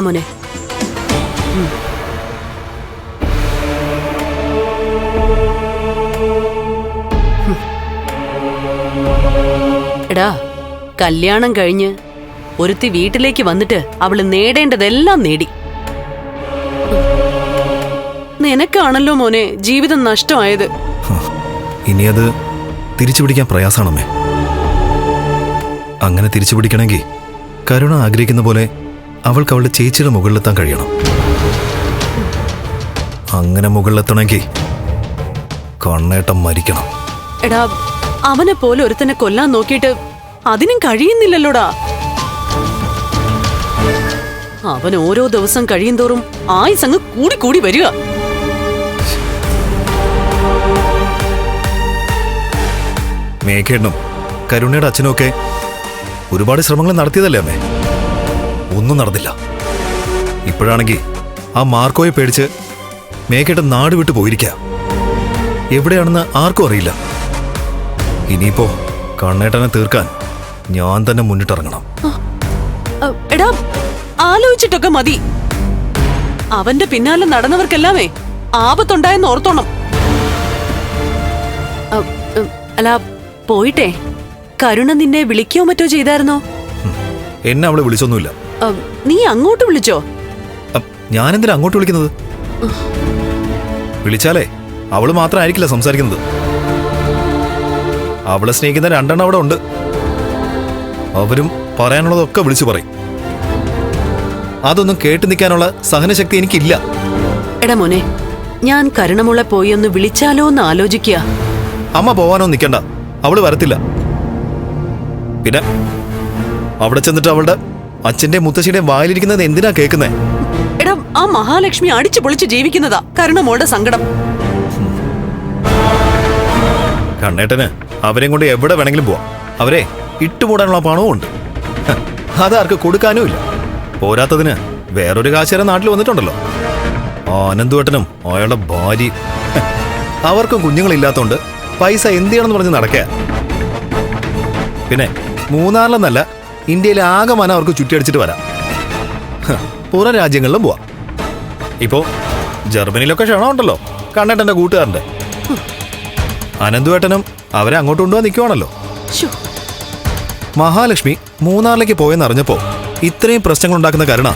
മോനെ. എടാ കല്യാണം കഴിഞ്ഞ് ഒരുത്തി വീട്ടിലേക്ക് വന്നിട്ട് അവൾ നേടേണ്ടതെല്ലാം നേടി. നിനക്കാണല്ലോ മോനെ ജീവിതം നഷ്ടമായത്. ഇനി അത് തിരിച്ചു പിടിക്കാൻ പ്രയാസാണമ്മേ അങ്ങനെ തിരിച്ചു പിടിക്കണമെങ്കിൽ കരുണ ആഗ്രഹിക്കുന്ന പോലെ അവൾക്ക് അവളുടെ ചേച്ചിയുടെ മുകളിലെത്താൻ കഴിയണം. അങ്ങനെ മുകളിലെത്തണമെങ്കിൽ കണ്ണേട്ടം മരിക്കണം. എടാ അവനെ പോലെ ഒരുത്തനെ കൊല്ലാൻ നോക്കിയിട്ട് അതിനും കഴിയുന്നില്ലല്ലോടാ. അവൻ ഓരോ ദിവസം കഴിയുന്തോറും ആയുസ് അങ്ങ് കൂടി കൂടി വരിക. മേഘേട്ടനും കരുണയുടെ അച്ഛനും ഒക്കെ ഒരുപാട് ശ്രമങ്ങൾ നടത്തിയതല്ലേ അമ്മേ? ഒന്നും നടന്നില്ല. ഇപ്പോഴാണെങ്കിൽ ആ മാർക്കോയെ പേടിച്ച് മേക്കേട്ട നാട് വിട്ടു പോയിരിക്ക. എവിടെയാണെന്ന് ആർക്കും അറിയില്ല. ഇനിയിപ്പോ കണ്ണേട്ടനെ തീർക്കാൻ ഞാൻ തന്നെ മുന്നിട്ടിറങ്ങണം. എടാ ആലോചിച്ചിട്ടൊക്കെ മതി. അവന്റെ പിന്നാലെ നടന്നവർക്കെല്ലാമേ ആപത്തുണ്ടായെന്ന് ഓർത്തോണം. അല്ല പോയിട്ടെ. കരുണ നിന്നെ വിളിക്കോ മറ്റോ ചെയ്തായിരുന്നോ? എന്നെ അവളെ വിളിച്ചൊന്നുമില്ല. നീ അങ്ങോട്ട് വിളിച്ചോ? ഞാൻ എന്തിനാ അങ്ങോട്ട് വിളിക്കുന്നത്? വിളിച്ചാലേ അവൾ മാത്രമായിരിക്കില്ല സംസാരിക്കുന്നത്. അവളെ സ്നേഹിക്കുന്ന രണ്ടെണ്ണം അവിടെ ഉണ്ട്. അവരും പറയാനുള്ളതൊക്കെ വിളിച്ചു പറയും. അതൊന്നും കേട്ടു നിൽക്കാനുള്ള സഹനശക്തി എനിക്കില്ല. എടാ മോനെ ഞാൻ കരുണമുള്ള പോയി ഒന്ന് വിളിച്ചാലോ എന്ന് ആലോചിക്കുക അമ്മ പോവാനോ നിൽക്കണ്ട അവൾ വരത്തില്ല. പിന്നെ അവിടെ ചെന്നിട്ട് അവളുടെ അച്ഛന്റെ മുത്തശ്ശിയുടെ വായിലിരിക്കുന്നത് എന്തിനാ കേൾക്കുന്നേ? എടാ ആ മഹാലക്ഷ്മി അടിച്ചു പൊളിച്ച് ജീവിക്കുന്നതാ. കരുണമോളുടെ സങ്കടം. കണ്ണേട്ടന് അവരെയും കൊണ്ട് എവിടെ വേണമെങ്കിലും പോവാം. അവരെ ഇട്ടുമൂടാനുള്ള പണവും ഉണ്ട്. ഹ, അതാർക്ക് കൊടുക്കാനും ഇല്ല. പോരാത്തതിന് വേറൊരു കാശേരം നാട്ടിൽ വന്നിട്ടുണ്ടല്ലോ. ആനന്ദുവേട്ടനും അയാളുടെ ഭാര്യ. അവർക്കും കുഞ്ഞുങ്ങളില്ലാത്തോണ്ട് പൈസ എന്ത് ചെയ്യണമെന്ന് പറഞ്ഞ് നടക്കുക പിന്നെ മൂന്നാറിലെന്നല്ല ഇന്ത്യയിലെ ആകെ മനം അവർക്ക് ചുറ്റിയടിച്ചിട്ട് വരാം. പുറം രാജ്യങ്ങളിലും പോവാം. ഇപ്പോ ജർമ്മനിയിലൊക്കെ ക്ഷണമുണ്ടല്ലോ. കണ്ണേട്ടന്റെ കൂട്ടുകാരന്റെ അനന്തുവേട്ടനും അവരെ അങ്ങോട്ട് കൊണ്ടുപോകാൻ നിൽക്കുവാണല്ലോ മഹാലക്ഷ്മി മൂന്നാറിലേക്ക് പോയെന്ന് അറിഞ്ഞപ്പോ ഇത്രയും പ്രശ്നങ്ങൾ ഉണ്ടാക്കുന്ന കരുണ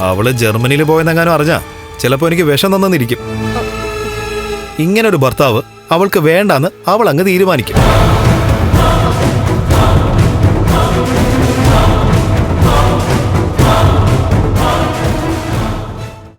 അവൾ ജർമ്മനിയിൽ പോയെന്നെങ്ങാനും അറിഞ്ഞാ ചിലപ്പോ എനിക്ക് വിഷം തന്നിരിക്കും ഇങ്ങനൊരു ഭർത്താവ് അവൾക്ക് വേണ്ടാന്ന് അവൾ അങ്ങ് തീരുമാനിക്കും.